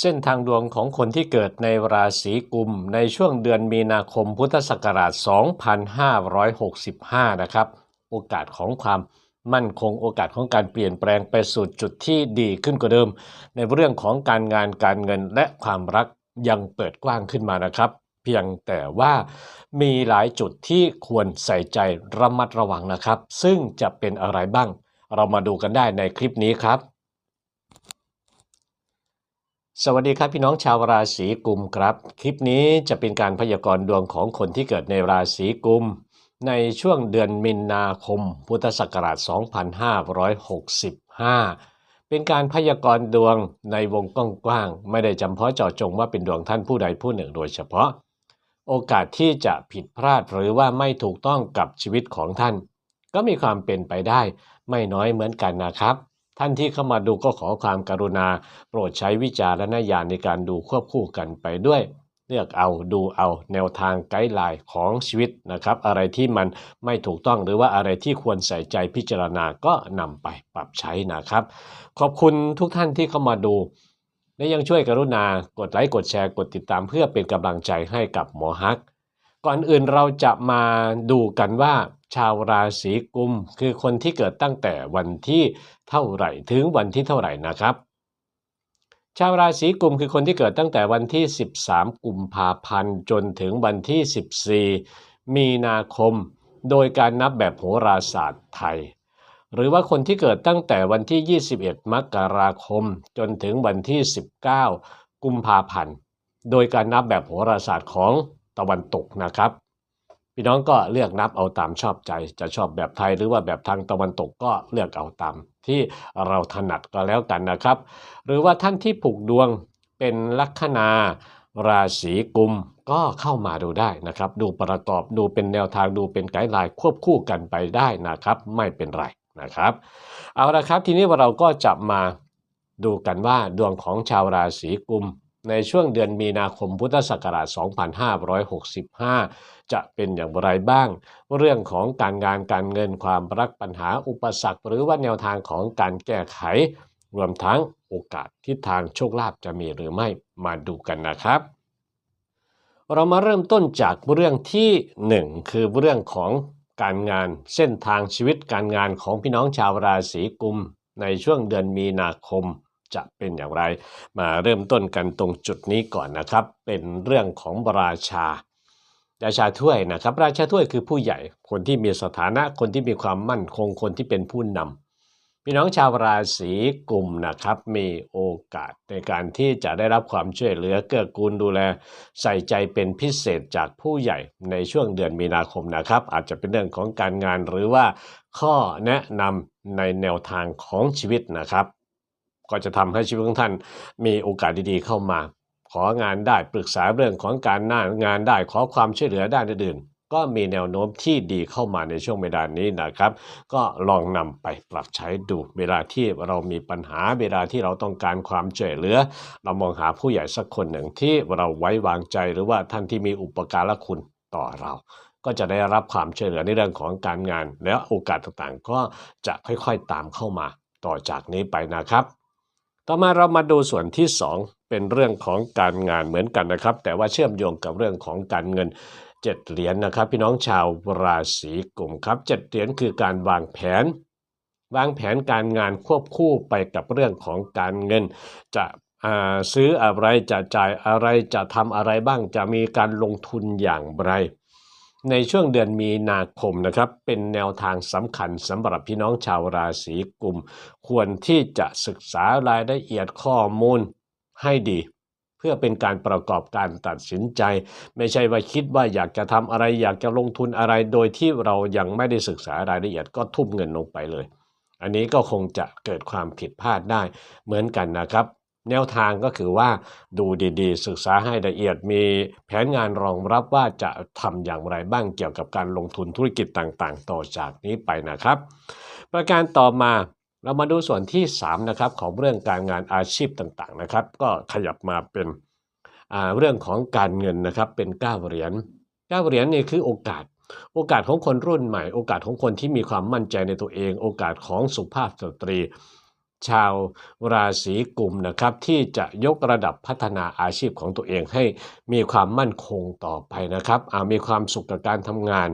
เส้นทางดวงของคนที่เกิดในราศีกุม ในช่วงเดือนมีนาคมพุทธศักราช 2565 นะครับ โอกาสของความมั่นคงโอกาสของการเปลี่ยนแปลงไปสู่จุดที่ดีขึ้นกว่าเดิม ในเรื่องของการงานการเงินและความรักยังเปิดกว้างขึ้นมานะครับ เพียงแต่ว่ามีหลายจุดที่ควรใส่ใจระมัดระวังนะครับ ซึ่งจะเป็นอะไรบ้าง เรามาดูกันได้ในคลิปนี้ครับ สวัสดีครับพี่น้องชาวราศีกุมครับ คลิปนี้จะเป็นการพยากรณ์ดวงของคนที่เกิดในราศีกุม ในช่วงเดือนมินาคม พุทธศักราช 2565 เป็นการพยากรณ์ดวงในวงกว้างๆไม่ได้จำเพาะเจาะจงว่าเป็นดวงท่านผู้ใดผู้หนึ่งโดยเฉพาะ โอกาสที่จะผิดพลาดหรือว่าไม่ถูกต้องกับชีวิตของท่าน ก็มีความเป็นไปได้ไม่น้อยเหมือนกันนะครับ ท่านที่เข้ามาดูก็ขอความกรุณา โปรดใช้วิจารณญาณในการดูควบคู่กันไปด้วย เลือกเอาดูเอาแนวทางไกด์ไลน์ของชีวิตนะครับ อะไรที่มันไม่ถูกต้องหรือว่าอะไรที่ควรใส่ใจพิจารณาก็นำไปปรับใช้นะครับ ขอบคุณทุกท่านที่เข้ามาดูและยังช่วยกรุณากดไลค์กดแชร์กดติดตามเพื่อเป็นกำลังใจให้กับหมอฮัก ก่อนอื่นเราจะมาดูกันว่า ชาวราศีกุม คือคนที่เกิดตั้งแต่วันที่เท่าไหร่ถึงวันที่เท่าไหร่นะครับ ชาวราศีกุมคือคนที่เกิดตั้งแต่วันที่ 13 กุมภาพันธ์จนถึงวันที่ 14 มีนาคม โดยการนับแบบโหราศาสตร์ไทย หรือว่าคนที่เกิดตั้งแต่วันที่ 21 มกราคม จนถึงวันที่ 19 กุมภาพันธ์ โดยการนับแบบโหราศาสตร์ของ ตะวันตกนะครับ พี่น้องก็เลือกนับเอาตามชอบใจ จะชอบแบบไทยหรือว่าแบบทางตะวันตกก็เลือกเอาตามที่เราถนัดก็แล้วกันนะครับ หรือว่าท่านที่ผูกดวงเป็นลัคนาราศีกุมก็เข้ามาดูได้นะครับ ดูประกอบดูเป็นแนวทางดูเป็นไกด์ไลน์ควบคู่กันไปได้นะครับ ไม่เป็นไรนะครับ เอาละครับทีนี้เราก็จะมาดูกันว่าดวงของชาวราศีกุม ในช่วงเดือนมีนาคมพุทธศักราช 2565 จะเป็นอย่างไรบ้าง เรื่องของการงานการเงินความรักปัญหาอุปสรรค หรือว่าแนวทางของการแก้ไข รวมทั้งโอกาสทิศทางโชคลาภจะมีหรือไม่มาดูกันนะครับ เรามาเริ่มต้นจากเรื่องที่ 1 คือเรื่องของการงานเส้นทางชีวิตการงานของพี่น้องชาวราศีกุม ในช่วงเดือนมีนาคม จะเป็นอย่างไร มาเริ่มต้นกันตรงจุดนี้ก่อนนะครับ เป็นเรื่องของราชา ราชาถ้วยนะครับ ราชาถ้วยคือผู้ใหญ่ คนที่มีสถานะ คนที่มีความมั่นคง คนที่เป็นผู้นำพี่น้องชาวราศีกุมนะครับ มีโอกาสในการที่จะได้รับความช่วยเหลือเกื้อกูลดูแล ใส่ใจเป็นพิเศษจากผู้ใหญ่ในช่วงเดือนมีนาคมนะครับ อาจจะเป็นเรื่องของการงานหรือว่าข้อแนะนำในแนวทางของชีวิตนะครับ ก็จะทำให้ชีวิตของท่านมีโอกาสดีๆเข้ามา ของานได้ปรึกษาเรื่องของการหน้างานได้ขอความช่วยเหลือด้านอื่นๆก็มีแนวโน้มที่ดีเข้ามาในช่วงเวลานี้นะครับ ก็ลองนำไปปรับใช้ดู เวลาที่เรามีปัญหาเวลาที่เราต้องการความช่วยเหลือ เรามองหาผู้ใหญ่สักคนหนึ่งที่เราไว้วางใจหรือว่าท่านที่มีอุปการะคุณต่อเราก็จะได้รับความช่วยเหลือในเรื่องของการงาน และโอกาสต่างๆ ก็จะค่อยๆตามเข้ามาต่อจากนี้ไปนะครับ ต่อมาเรามาดูส่วนที่ 2 เป็นเรื่องของการงานเหมือนกันนะครับ แต่ว่าเชื่อมโยงกับเรื่องของการเงินเจ็ดเหรียญนนะครับ พี่น้องชาวราศีกุมครับเจ็ดเหรียญคือการวางแผน วางแผนการงานควบคู่ไปกับเรื่องของการเงิน จะซื้ออะไรจะจ่ายอะไรจะทำอะไรบ้างจะมีการลงทุนอย่างไร ในช่วงเดือนมีนาคมนะครับเป็นแนวทางสำคัญสำหรับพี่น้องชาวราศีกุม ควรที่จะศึกษารายละเอียดข้อมูลให้ดี เพื่อเป็นการประกอบการตัดสินใจ ไม่ใช่ว่าคิดว่าอยากจะทำอะไรอยากจะลงทุนอะไร โดยที่เรายังไม่ได้ศึกษารายละเอียดก็ทุ่มเงินลงไปเลย อันนี้ก็คงจะเกิดความผิดพลาดได้เหมือนกันนะครับ แนวทางก็คือว่าดูดีๆ ศึกษาให้ละเอียดมีแผนงานรองรับว่าจะทำอย่างไรบ้างเกี่ยวกับการลงทุนธุรกิจต่างๆ ต่อจากนี้ไปนะครับ ประการต่อมาเรามาดูส่วนที่3นะครับของเรื่องการงานอาชีพต่างๆนะครับ ก็ขยับมาเป็นเรื่องของการเงินนะครับเป็น9เหรียญ9เหรียญนี่คือโอกาส โอกาสของคนรุ่นใหม่ โอกาสของคนที่มีความมั่นใจในตัวเอง โอกาสของสุภาพสตรี ชาวราศีกุมนะครับ ที่จะยกระดับพัฒนาอาชีพของตัวเองให้มีความมั่นคงต่อไปนะครับมีความสุขกับการทำงาน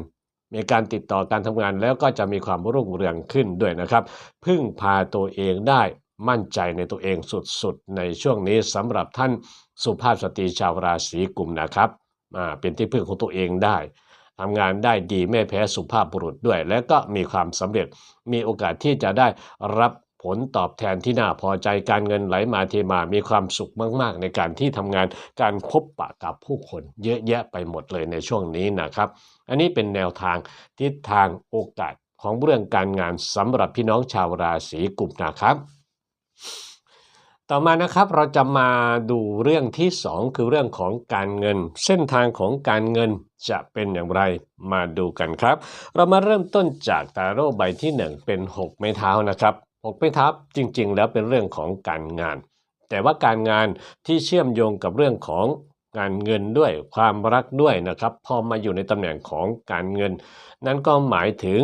มีการติดต่อการทำงานแล้วก็จะมีความรุ่งเรืองขึ้นด้วยนะครับ พึ่งพาตัวเองได้มั่นใจในตัวเองสุดๆ ในช่วงนี้สำหรับท่านสุภาพสตรีชาวราศีกุมนะครับอ่าเป็นที่พึ่งของตัวเองได้ทำงานได้ดีไม่แพ้สุภาพบุรุษด้วย และก็มีความสำเร็จมีโอกาสที่จะได้รับ ผลตอบแทนที่น่าพอใจการเงินไหลมาเทมามีความสุขมาก ๆ ในการที่ทำงานการพบปะกับผู้คนเยอะแยะไปหมดเลยในช่วงนี้นะครับ อันนี้เป็นแนวทางทิศทางโอกาสของเรื่องการงานสำหรับพี่น้องชาวราศีกุมนะครับต่อมานะครับเราจะมาดูเรื่องที่ 2 คือเรื่องของการเงิน เส้นทางของการเงินจะเป็นอย่างไรมาดูกันครับ เรามาเริ่มต้นจากตาโร่ใบที่ 1 เป็น 6 ไม้เท้านะครับ 6ไม้เท้าจริงๆ แล้วเป็นเรื่องของการงาน แต่ว่าการงานที่เชื่อมโยงกับเรื่องของงานเงินด้วยความรักด้วยนะครับ พอมาอยู่ในตำแหน่งของการเงิน นั่นก็หมายถึง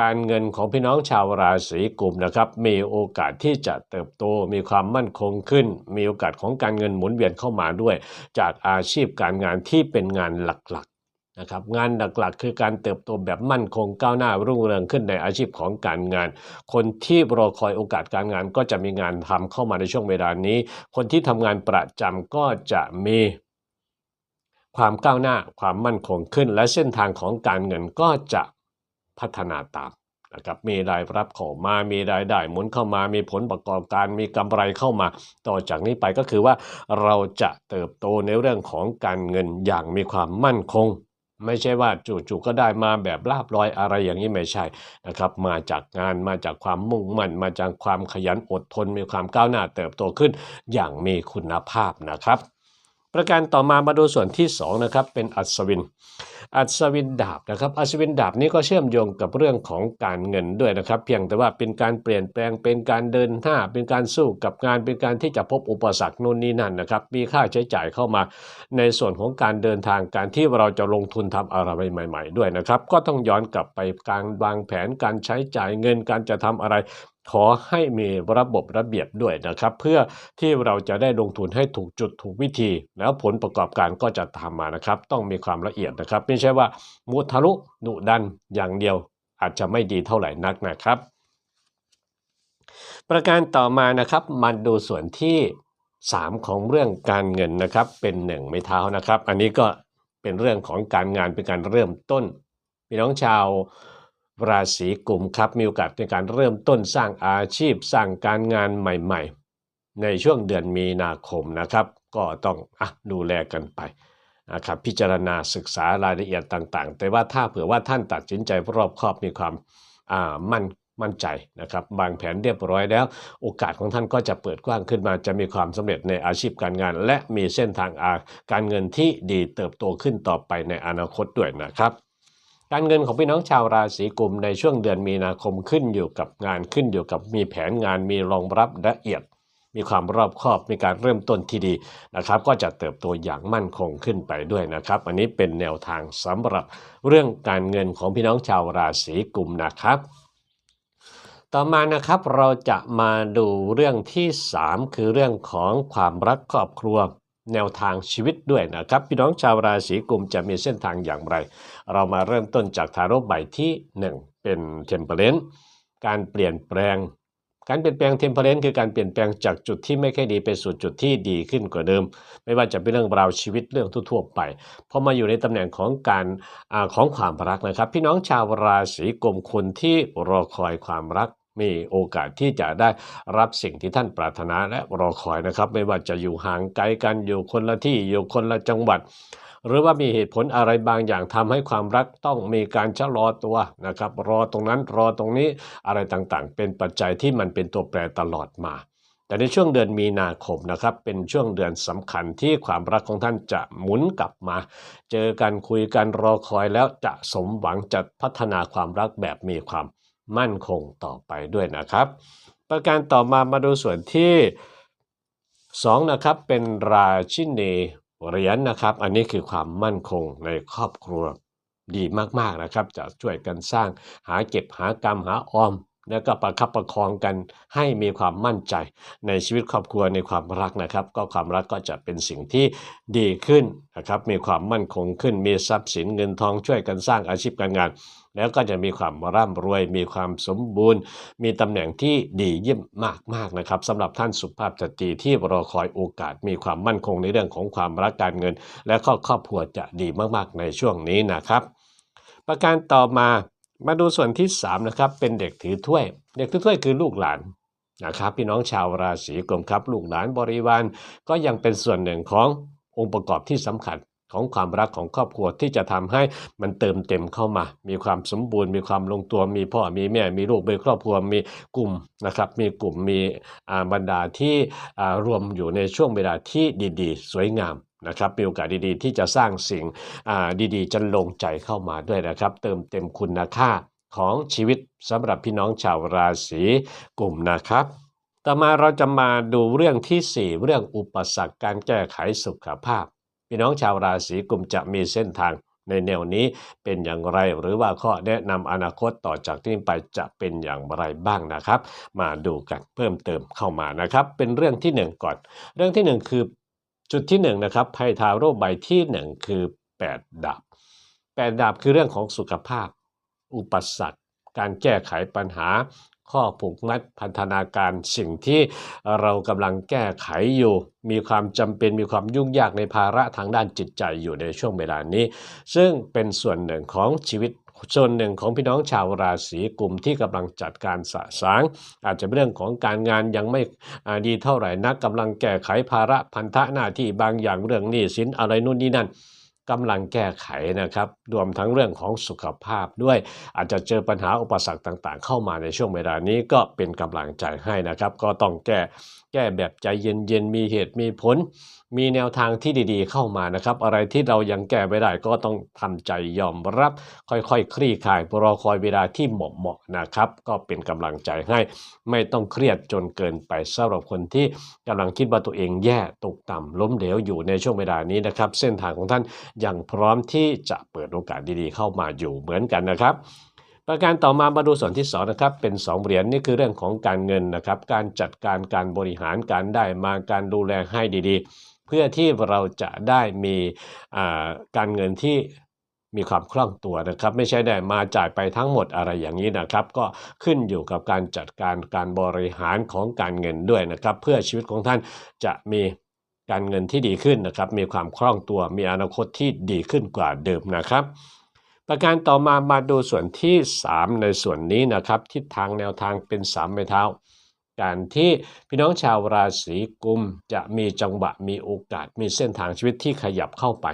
การเงินของพี่น้องชาวราศีกุมนะครับ มีโอกาสที่จะเติบโต มีความมั่นคงขึ้น มีโอกาสของการเงินหมุนเวียนเข้ามาด้วย จากอาชีพการงานที่เป็นงานหลัก นะครับงานหลักๆ คือการเติบโตแบบมั่นคงก้าวหน้ารุ่งเรืองขึ้นในอาชีพของการงาน คนที่รอคอยโอกาสการงานก็จะมีงานทำเข้ามาในช่วงเวลานี้ คนที่ทำงานประจำก็จะมีความก้าวหน้าความมั่นคงขึ้น และเส้นทางของการเงินก็จะพัฒนาตามนะครับมีรายรับเข้ามา มีรายได้หมุนเข้ามา มีผลประกอบการมีกำไรเข้ามา ต่อจากนี้ไปก็คือว่าเราจะเติบโตในเรื่องของการเงินอย่างมีความมั่นคง ไม่ใช่ว่าจู่ๆก็ได้มาแบบลาบลอยอะไรอย่างนี้ไม่ใช่นะครับ มาจากงานมาจากความมุ่งมั่น มาจากความขยันอดทนมีความก้าวหน้าเติบโตขึ้น อย่างมีคุณภาพนะครับ ประการต่อมามาดูส่วนที่2นะครับเป็นอัศวิน อัศวินดาบนะครับ อัศวินดาบนี้ก็เชื่อมโยงกับเรื่องของการเงินด้วยนะครับ เพียงแต่ว่าเป็นการเปลี่ยนแปลงเป็นการเดินหน้าเป็นการสู้กับงานเป็นการที่จะพบอุปสรรคนู่นนี่นั่นนะครับ มีค่าใช้จ่ายเข้ามาในส่วนของการเดินทางการที่เราจะลงทุนทำอะไรใหม่ ๆ ด้วยนะครับ ก็ต้องย้อนกลับไปการวางแผนการใช้จ่ายเงินการจะทำอะไร ขอให้มีระบบระเบียบด้วยนะครับ เพื่อที่เราจะได้ลงทุนให้ถูกจุดถูกวิธี แล้วผลประกอบการก็จะตามานะครับ ต้องมีความละเอียดนะครับ ไม่ใช่ว่ามุทะลุดุดันอย่างเดียว อาจจะไม่ดีเท่าไหร่นักนะครับ ประการต่อมานะครับมาดูส่วนที่ 3 ของเรื่องการเงินนะครับเป็นหนึ่งไม้เท้านะครับ อันนี้ก็เป็นเรื่องของการงานเป็นการเริ่มต้นพี่น้องชาว ราศีกลุ่มครับมีโอกาสในการเริ่มต้นสร้างอาชีพสร้างการงานใหม่ ๆ ในช่วงเดือนมีนาคมนะครับ ก็ต้องอดูแลกันไปนะครับพิจารณาศึกษารายละเอียดต่างๆ แต่ว่าถ้าเผื่อว่าท่านตัดสินใจรอบคอบมีความมั่นมั่นใจนะครับวางแผนเรียบร้อยแล้ว โอกาสของท่านก็จะเปิดกว้างขึ้นมา จะมีความสำเร็จในอาชีพการงาน และมีเส้นทางาการเงินที่ดีเติบโตขึ้นต่อไปในอนาคตด้วยนะครับ การเงินของพี่น้องชาวราศีกุมในช่วงเดือนมีนาคมขึ้นอยู่กับงานขึ้นอยู่กับมีแผนงานมีรองรับละเอียด มีความรอบคอบมีการเริ่มต้นที่ดีนะครับ ก็จะเติบโตอย่างมั่นคงขึ้นไปด้วยนะครับ อันนี้เป็นแนวทางสำหรับเรื่องการเงินของพี่น้องชาวราศีกุมนะครับ ต่อมานะครับเราจะมาดูเรื่องที่ 3 คือเรื่องของความรักครอบครัว แนวทางชีวิตด้วยนะครับ พี่น้องชาวราศีกุมจะมีเส้นทางอย่างไร เรามาเริ่มต้นจากทาร่ใบที่ 1 เป็นเทมเพลนการเปลี่ยนแปลง การเปลี่ยนแปลงเทมเพลนคือการเปลี่ยนแปลงจากจุดที่ไม่ค่อยดีไปสู่จุดที่ดีขึ้นกว่าเดิม ไม่ว่าจะเป็นเรื่องราวชีวิตเรื่องทั่วๆไปพอมาอยู่ในตำแหน่งของการอของความรักนะครับ พี่น้องชาวราศีกุมคนที่รอคอยความรัก มีโอกาสที่จะได้รับสิ่งที่ท่านปรารถนาและรอคอยนะครับ ไม่ว่าจะอยู่ห่างไกลกันอยู่คนละที่อยู่คนละจังหวัด หรือว่ามีเหตุผลอะไรบางอย่างทำให้ความรักต้องมีการชะลอตัวนะครับ รอตรงนั้นรอตรงนี้อะไรต่างๆ เป็นปัจจัยที่มันเป็นตัวแปรตลอดมาแต่ในช่วงเดือนมีนาคมนะครับ เป็นช่วงเดือนสำคัญที่ความรักของท่านจะหมุนกลับมา เจอกันคุยกันรอคอยแล้วจะสมหวังจะพัฒนาความรักแบบมีความ มั่นคงต่อไปด้วยนะครับ ประการต่อมามาดูส่วนที่2นะครับเป็นราชินีเหรียญนะครับ อันนี้คือความมั่นคงในครอบครัวดีมากๆนะครับ จะช่วยกันสร้างหาเก็บหากรรมหาออม แล้วก็ประคับประคองกันให้มีความมั่นใจในชีวิตครอบครัวในความรักนะครับ ก็ความรักก็จะเป็นสิ่งที่ดีขึ้นนะครับมีความมั่นคงขึ้น มีทรัพย์สินเงินทองช่วยกันสร้างอาชีพการงาน แล้วก็จะมีความร่ำรวย มีความสมบูรณ์ มีตำแหน่งที่ดีเยี่ยมมากๆนะครับสำหรับท่านสุภาพสตรีที่รอคอยโอกาส มีความมั่นคงในเรื่องของความรักการเงิน และครอบครัวจะดีมากๆในช่วงนี้นะครับ ประการต่อมา มาดูส่วนที่3นะครับเป็นเด็กถือถ้วย เด็กถือถ้วยคือลูกหลานนะครับพี่น้องชาวราศีกุมครับ ลูกหลานบริวารก็ยังเป็นส่วนหนึ่งขององค์ประกอบที่สำคัญของความรักของครอบครัวที่จะทำให้มันเติมเต็มเข้ามา มีความสมบูรณ์ มีความลงตัวมีพ่อมีแม่ มีลูกมีครอบครัวมีกลุ่มนะครับ มีกลุ่มมีบรรดาที่รวมอยู่ในช่วงเวลาที่ดีๆ สวยงาม นะครับมีโอกาสดีๆ ที่จะสร้างสิ่งดีๆจะลงใจเข้ามาด้วยนะครับ เติมเต็มคุณค่าของชีวิตสำหรับพี่น้องชาวราศีกลุ่มนะครับ ต่อมาเราจะมาดูเรื่องที่ 4 เรื่องอุปสรรคการแก้ไขสุขภาพ พี่น้องชาวราศีกลุ่มจะมีเส้นทางในแนวนี้เป็นอย่างไรหรือว่าข้อแนะนำอนาคตต่อจากนี้ไปจะเป็นอย่างไรบ้างนะครับ มาดูกันเพิ่มเติมเข้ามานะครับ เป็นเรื่องที่หนึ่งก่อน เรื่องที่หนึ่งคือ จุดที่หนึ่งนะครับไพ่ทาโร่ใบที่หนึ่งคือแปดดาบแปดดาบคือเรื่องของสุขภาพ อุปสรรค การแก้ไขปัญหา ข้อผูกมัดพันธนาการสิ่งที่เรากำลังแก้ไขอยู่ มีความจำเป็นมีความยุ่งยากในภาระทางด้านจิตใจอยู่ในช่วงเวลานี้ ซึ่งเป็นส่วนหนึ่งของชีวิต ส่วนหนึ่งของพี่น้องชาวราศีกลุ่มที่กำลังจัดการสะสาง อาจจะเรื่องของการงานยังไม่ดีเท่าไหร่นักกำลังแก้ไขภาระพันธะหน้าที่บางอย่างเรื่องหนี้สินอะไรนู่นนี่นั่นกำลังแก้ไขนะครับรวมทั้งเรื่องของสุขภาพด้วยอาจจะเจอปัญหาอุปสรรคต่างๆ เข้ามาในช่วงเวลานี้ก็เป็นกำลังใจให้นะครับ ก็ต้องแก้แก้แบบใจเย็นๆมีเหตุมีผล มีแนวทางที่ดีๆเข้ามานะครับ อะไรที่เรายังแก้ไม่ได้ก็ต้องทำใจยอมรับ ค่อยๆคคลี่คลายรอคอยเวลาที่เหมาะๆนะครับ ก็เป็นกำลังใจให้ไม่ต้องเครียดจนเกินไปสำหรับคนที่กำลังคิดว่าตัวเองแย่ตกต่ำล้มเหลวอยู่ในช่วงเวลานี้นะครับ เส้นทางของท่านยังพร้อมที่จะเปิดโอกาสดีๆ เข้ามาอยู่เหมือนกันนะครับ ประการต่อมามาดูส่วนที่สองนะครับเป็นสองเหรียญนี่คือเรื่องของการเงินนะครับการจัดการการบริหารการได้มาการดูแลให้ดีๆ เพื่อที่เราจะได้มีการเงินที่มีความคล่องตัวนะครับ ไม่ใช่ได้มาจ่ายไปทั้งหมดอะไรอย่างนี้นะครับ ก็ขึ้นอยู่กับการจัดการการบริหารของการเงินด้วยนะครับ เพื่อชีวิตของท่านจะมีการเงินที่ดีขึ้นนะครับ มีความคล่องตัวมีอนาคตที่ดีขึ้นกว่าเดิมนะครับ ประการต่อมามาดูส่วนที่ 3 ในส่วนนี้นะครับ ทิศทางแนวทางเป็น3ไม้เท้า การที่พี่น้องชาวราศีกุมจะมีจังหวะมีโอกาส มีเส้นทางชีวิตที่ขยับเข้าไป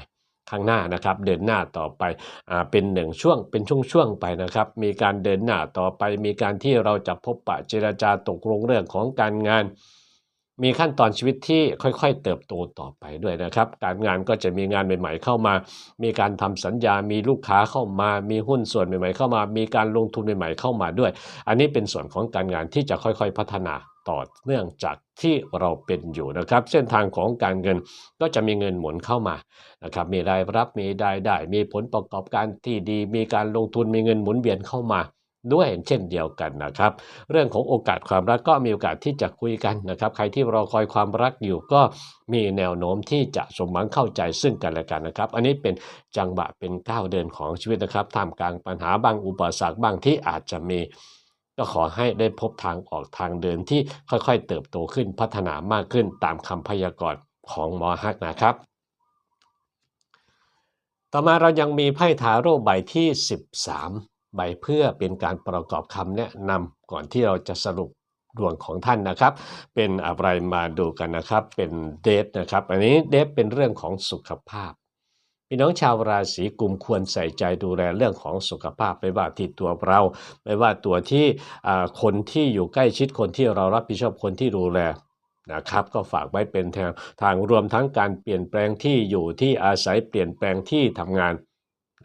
ข้างหน้านะครับ เดินหน้าต่อไปอเป็นหนึ่งช่วงเป็นช่วงๆไปนะครับ มีการเดินหน้าต่อไป มีการที่เราจะพบปะเจรจาตกลงเรื่องของการงาน มีขั้นตอนชีวิตที่ค่อยๆ เติบโตต่อไปด้วยนะครับ การงานก็จะมีงานใหม่ ๆ เข้ามา มีการทำสัญญา มีลูกค้าเข้ามา มีหุ้นส่วนใหม่ ๆ เข้ามา มีการลงทุนใหม่ ๆ เข้ามาด้วย อันนี้เป็นส่วนของการงานที่จะค่อยๆ พัฒนาต่อเนื่องจากที่เราเป็นอยู่นะครับ เส้นทางของการเงินก็จะมีเงินหมุนเข้ามานะครับ มีรายรับ มีรายได้ มีผลประกอบการที่ดี มีการลงทุน มีเงินหมุนเวียนเข้ามา ด้วยเช่นเดียวกันนะครับ เรื่องของโอกาสความรักก็มีโอกาสที่จะคุยกันนะครับ ใครที่รอคอยความรักอยู่ก็มีแนวโน้มที่จะสมหวังเข้าใจซึ่งกันและกันนะครับ อันนี้เป็นจังหวะเป็นก้าวเดินของชีวิตนะครับท่ามกลางปัญหาบางอุปสรรคบางที่อาจจะมีก็ขอให้ได้พบทางออกทางเดินที่ค่อยๆ เติบโตขึ้นพัฒนามากขึ้นตามคำพยากรณ์ของหมอฮักนะครับ ต่อมาเรายังมีไพ่ทาโร่ใบที่ 13 ใบเพื่อเป็นการประกอบคำแนะนำก่อนที่เราจะสรุปดวงของท่านนะครับ เป็นอะไรมาดูกันนะครับ เป็นเดทนะครับ อันนี้เดทเป็นเรื่องของสุขภาพพี่น้องชาวราศีกุมควรใส่ใจดูแลเรื่องของสุขภาพ ไม่ว่าที่ตัวเรา ไม่ว่าตัวที่อ่าคนที่อยู่ใกล้ชิดคนที่เรารับผิดชอบคนที่ดูแลนะครับก็ฝากไว้เป็นทางทางรวมทั้งการเปลี่ยนแปลงที่อยู่ที่อาศัยเปลี่ยนแปลงที่ทำงาน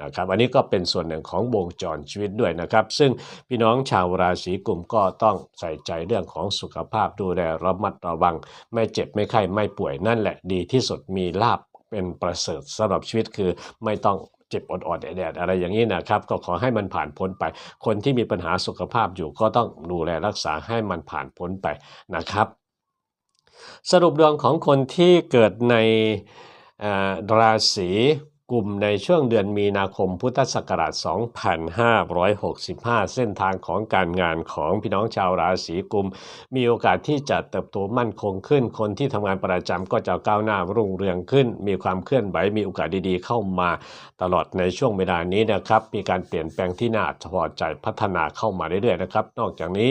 นะครับอันนี้ก็เป็นส่วนหนึ่งของวงจรชีวิตด้วยนะครับ ซึ่งพี่น้องชาวราศีกุมก็ต้องใส่ใจเรื่องของสุขภาพดูแลระมัดระวัง ไม่เจ็บไม่ไข้ไม่ป่วยนั่นแหละดีที่สุดมีลาบเป็นประเสริฐสำหรับชีวิตคือไม่ต้องเจ็บอดๆแดดอะไรอย่างนี้นะครับ ก็ขอให้มันผ่านพ้นไป คนที่มีปัญหาสุขภาพอยู่ก็ต้องดูแลรักษาให้มันผ่านพ้นไปนะครับ สรุปดวงของคนที่เกิดในราศี กลุ่มในช่วงเดือนมีนาคมพุทธศักราช 2565 เส้นทางของการงานของพี่น้องชาวราศีกุม มีโอกาสที่จะเติบโตมั่นคงขึ้น คนที่ทำงานประจำก็จะก้าวหน้ารุ่งเรืองขึ้น มีความเคลื่อนไหว มีโอกาสดีๆ เข้ามาตลอดในช่วงเวลานี้นะครับ มีการเปลี่ยนแปลงที่น่าพอใจพัฒนาเข้ามาเรื่อยๆนะครับ นอกจากนี้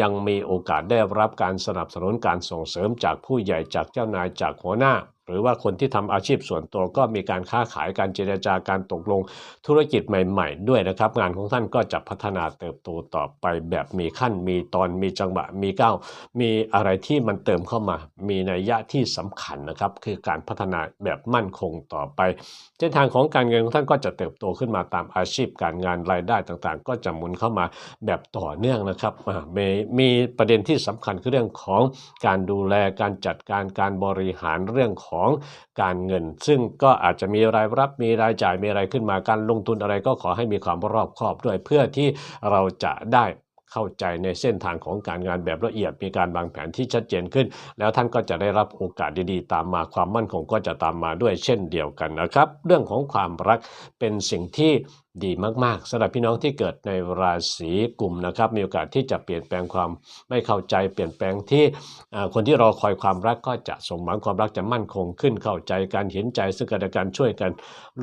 ยังมีโอกาสได้รับการสนับสนุนการส่งเสริมจากผู้ใหญ่จากเจ้านายจากหัวหน้า หรือว่าคนที่ทำอาชีพส่วนตัวก็มีการค้าขายการเจรจาการตกลงธุรกิจใหม่ๆ ด้วยนะครับ งานของท่านก็จะพัฒนาเติบโตต่อไปแบบมีขั้นมีตอนมีจังหวะมีก้าวมีอะไรที่มันเติมเข้ามา มีนัยยะที่สำคัญนะครับ คือการพัฒนาแบบมั่นคงต่อไปเส้นทางของการเงินของท่านก็จะเติบโตขึ้นมาตามอาชีพการงานรายได้ต่างๆ ก็จะหมุนเข้ามาแบบต่อเนื่องนะครับมีมีประเด็นที่สำคัญคือเรื่องของการดูแลการจัดการการบริหารเรื่องของการเงิน ซึ่งก็อาจจะมีรายรับมีรายจ่ายมีอะไรขึ้นมาการลงทุนอะไรก็ขอให้มีความรอบคอบด้วยเพื่อที่เราจะได้เข้าใจในเส้นทางของการงานแบบละเอียด มีการวางแผนที่ชัดเจนขึ้น แล้วท่านก็จะได้รับโอกาสดีๆ ตามมาความมั่นคงก็จะตามมาด้วยเช่นเดียวกันนะครับ เรื่องของความรักเป็นสิ่งที่ ดีมากๆสำหรับพี่น้องที่เกิดในราศีกลุ่มนะครับ มีโอกาสที่จะเปลี่ยนแปลงความไม่เข้าใจ เปลี่ยนแปลงที่คนที่รอคอยความรักก็จะสมหวังความรักจะมั่นคงขึ้นเข้าใจการเห็นใจซึ่งกันและกันช่วยกัน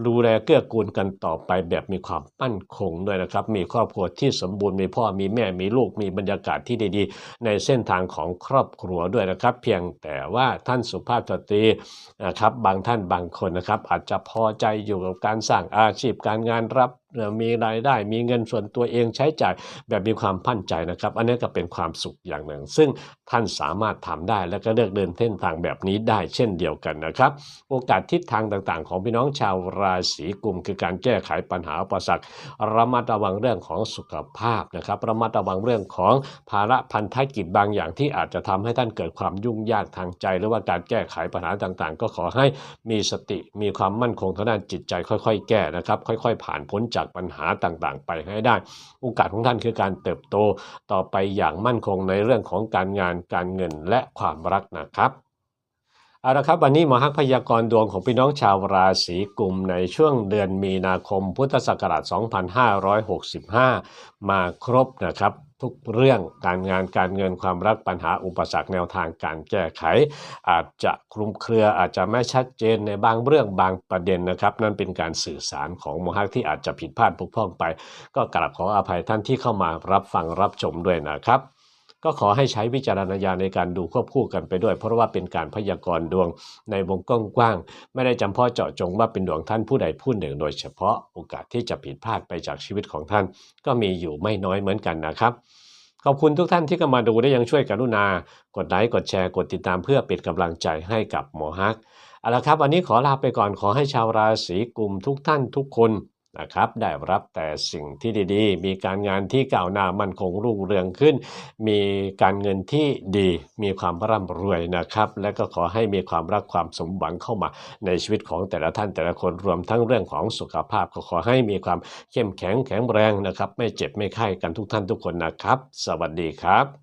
ดูแลเกื้อกูลกันต่อไปแบบมีความมั่นคงด้วยนะครับ มีครอบครัวที่สมบูรณ์มีพ่อมีแม่มีลูกมีบรรยากาศที่ดีๆ ในเส้นทางของครอบครัวด้วยนะครับ เพียงแต่ว่าท่านสุภาพสตรีนะครับบางท่านบางคนนะครับอาจจะพอใจอยู่กับการสร้างอาชีพการงานรับ มีรายได้มีเงินส่วนตัวเองใช้จ่ายแบบมีความพันใจนะครับ อันนี้ก็เป็นความสุขอย่างหนึ่ง ซึ่งท่านสามารถทำได้และก็เลือกเดินเส้นทางแบบนี้ได้เช่นเดียวกันนะครับ โอกาสทิศทางต่างๆ ของพี่น้องชาวราศีกุมคือการแก้ไขปัญหาอุปสรรคระมัดระวังเรื่องของสุขภาพนะครับระมัดระวังเรื่องของภาระพันธกิจบางอย่างที่อาจจะทำให้ท่านเกิดความยุ่งยากทางใจ หรือว่าการแก้ไขปัญหาต่างๆ ก็ขอให้มีสติมีความมั่นคงทางด้านจิตใจค่อย ๆ แก้นะครับ ค่อย ๆ ผ่านพ้นจากปัญหาต่างๆ ไปให้ได้ โอกาสของท่านคือการเติบโตต่อไปอย่างมั่นคงในเรื่องของการงานการเงินและความรักนะครับเอาละครับวันนี้หมอฮักพยากรณ์ดวงของพี่น้องชาวราศีกุมในช่วงเดือนมีนาคมพุทธศักราช 2565 มาครบนะครับทุกเรื่องการงานการเงินความรักปัญหาอุปสรรคแนวทางการแก้ไข อาจจะคลุมเครืออาจจะไม่ชัดเจนในบางเรื่องบางประเด็นนะครับ นั่นเป็นการสื่อสารของมอฮักที่อาจจะผิดพลาดบกพ่องไป ก็กราบขออภัยท่านที่เข้ามารับฟังรับชมด้วยนะครับ ก็ขอให้ใช้วิจารณญาณในการดูควบคู่กันไปด้วย เพราะว่าเป็นการพยากรณ์ดวงในวงกกว้าง ไม่ได้จำเพาะเจาะจงว่าเป็นดวงท่านผู้ใดผู้หนึ่ง โดยเฉพาะโอกาสที่จะผิดพลาดไปจากชีวิตของท่าน ก็มีอยู่ไม่น้อยเหมือนกันนะครับขอบคุณทุกท่านที่เข้ามาดูได้ยังช่วยกรุณา กดไลค์ กดแชร์ กดติดตามเพื่อเป็นกำลังใจให้กับหมอฮัก เอาละครับ วันนี้ขอลาไปก่อน ขอให้ชาวราศีกุมทุกท่านทุกคน นะครับได้รับแต่สิ่งที่ดีๆ มีการงานที่ก้าวหน้ามั่นคงรุ่งเรืองขึ้น มีการเงินที่ดีมีความร่ำรวยนะครับ และก็ขอให้มีความรักความสมหวังเข้ามาในชีวิตของแต่ละท่านแต่ละคนรวมทั้งเรื่องของสุขภาพก็ขอให้มีความเข้มแข็งแข็งแรงนะครับ ไม่เจ็บไม่ไข้กันทุกท่านทุกคนนะครับ สวัสดีครับ